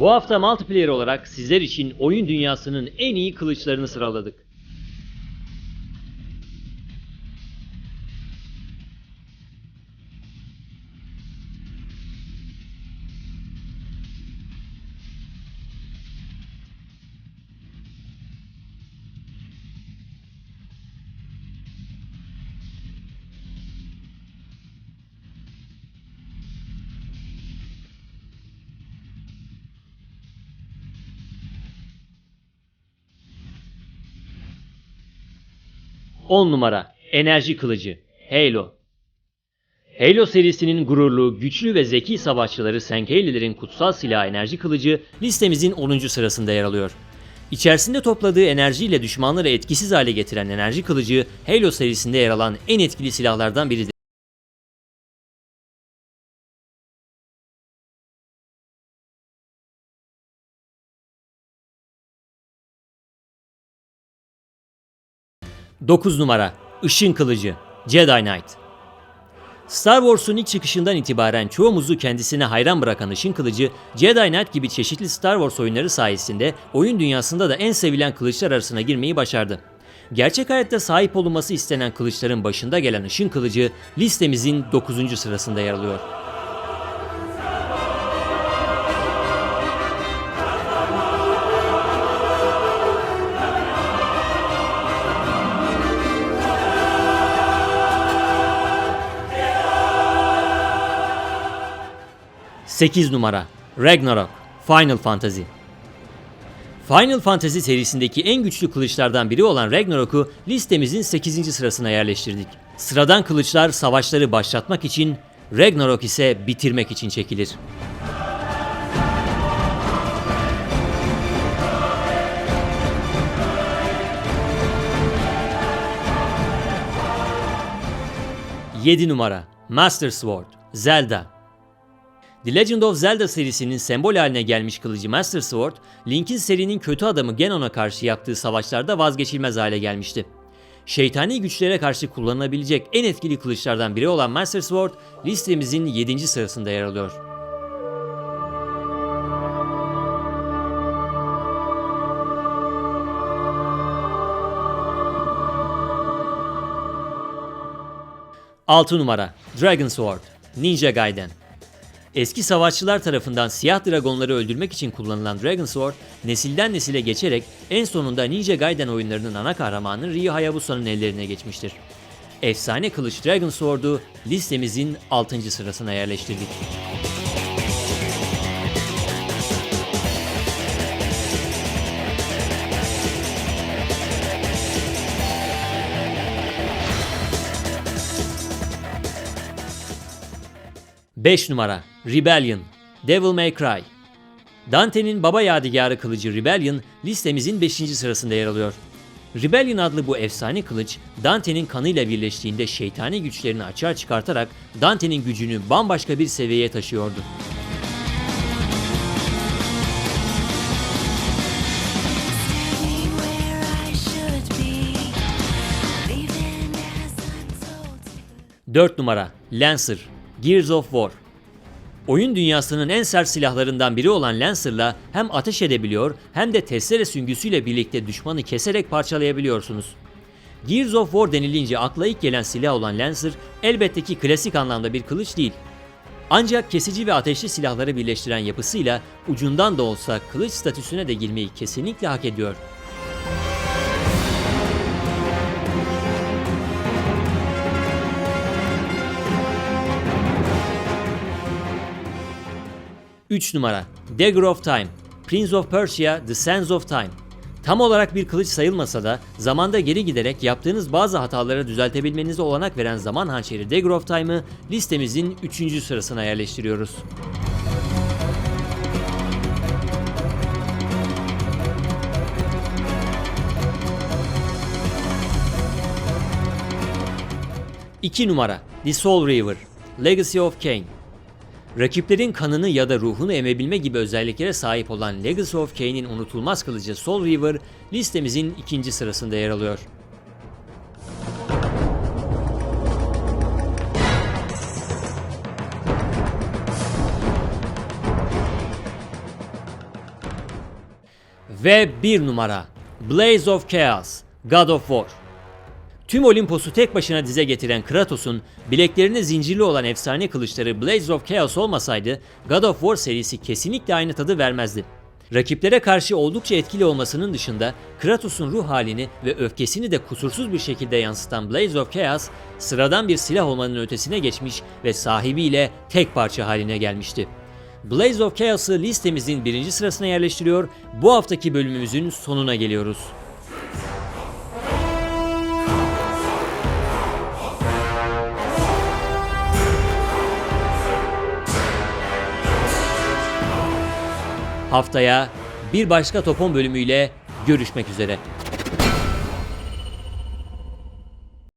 Bu hafta multiplayer olarak sizler için oyun dünyasının en iyi kılıçlarını sıraladık. On numara Enerji Kılıcı Halo Halo serisinin gururlu, güçlü ve zeki savaşçıları Senkei'lilerin kutsal silahı enerji kılıcı listemizin 10. sırasında yer alıyor. İçerisinde topladığı enerjiyle düşmanları etkisiz hale getiren enerji kılıcı Halo serisinde yer alan en etkili silahlardan biridir. Dokuz numara Işın Kılıcı Jedi Knight Star Wars'un ilk çıkışından itibaren çoğumuzu kendisine hayran bırakan Işın Kılıcı, Jedi Knight gibi çeşitli Star Wars oyunları sayesinde oyun dünyasında da en sevilen kılıçlar arasına girmeyi başardı. Gerçek hayatta sahip olunması istenen kılıçların başında gelen Işın Kılıcı listemizin 9. sırasında yer alıyor. Sekiz numara Ragnarok Final Fantasy Final Fantasy serisindeki en güçlü kılıçlardan biri olan Ragnarok'u listemizin 8. sırasına yerleştirdik. Sıradan kılıçlar savaşları başlatmak için, Ragnarok ise bitirmek için çekilir. Yedi numara Master Sword Zelda The Legend of Zelda serisinin sembol haline gelmiş kılıcı Master Sword, Link'in serinin kötü adamı Ganon'a karşı yaptığı savaşlarda vazgeçilmez hale gelmişti. Şeytani güçlere karşı kullanılabilecek en etkili kılıçlardan biri olan Master Sword listemizin 7. sırasında yer alıyor. Altı numara Dragon Sword Ninja Gaiden Eski savaşçılar tarafından siyah dragonları öldürmek için kullanılan Dragon Sword, nesilden nesile geçerek en sonunda Ninja Gaiden oyunlarının ana kahramanı Ryu Hayabusa'nın ellerine geçmiştir. Efsane kılıç Dragon Sword'u listemizin 6. sırasına yerleştirdik. Beş numara Rebellion Devil May Cry Dante'nin baba yadigarı kılıcı Rebellion listemizin 5. sırasında yer alıyor. Rebellion adlı bu efsane kılıç Dante'nin kanıyla birleştiğinde şeytani güçlerini açığa çıkartarak Dante'nin gücünü bambaşka bir seviyeye taşıyordu. 4 numara Lancer Gears of War Oyun dünyasının en sert silahlarından biri olan Lancer'la hem ateş edebiliyor hem de testere süngüsüyle birlikte düşmanı keserek parçalayabiliyorsunuz. Gears of War denilince akla ilk gelen silah olan Lancer elbette ki klasik anlamda bir kılıç değil. Ancak kesici ve ateşli silahları birleştiren yapısıyla ucundan da olsa kılıç statüsüne de girmeyi kesinlikle hak ediyor. Üç numara. Dagger of Time. Prince of Persia The Sands of Time. Tam olarak bir kılıç sayılmasa da zamanda geri giderek yaptığınız bazı hataları düzeltebilmenize olanak veren zaman hançeri Dagger of Time'ı listemizin 3. sırasına yerleştiriyoruz. İki numara. The Soul Reaver Legacy of Kain Rakiplerin kanını ya da ruhunu emebilme gibi özelliklere sahip olan Legacy of Kain'in unutulmaz kılıcı Soul Reaver listemizin ikinci sırasında yer alıyor. Ve bir numara Blaze of Chaos, God of War. Tüm Olimpos'u tek başına dize getiren Kratos'un bileklerine zincirli olan efsane kılıçları Blaze of Chaos olmasaydı God of War serisi kesinlikle aynı tadı vermezdi. Rakiplere karşı oldukça etkili olmasının dışında Kratos'un ruh halini ve öfkesini de kusursuz bir şekilde yansıtan Blaze of Chaos sıradan bir silah olmanın ötesine geçmiş ve sahibiyle tek parça haline gelmişti. Blaze of Chaos'ı listemizin birinci sırasına yerleştiriyor, bu haftaki bölümümüzün sonuna geliyoruz. Haftaya bir başka Topon bölümüyle görüşmek üzere.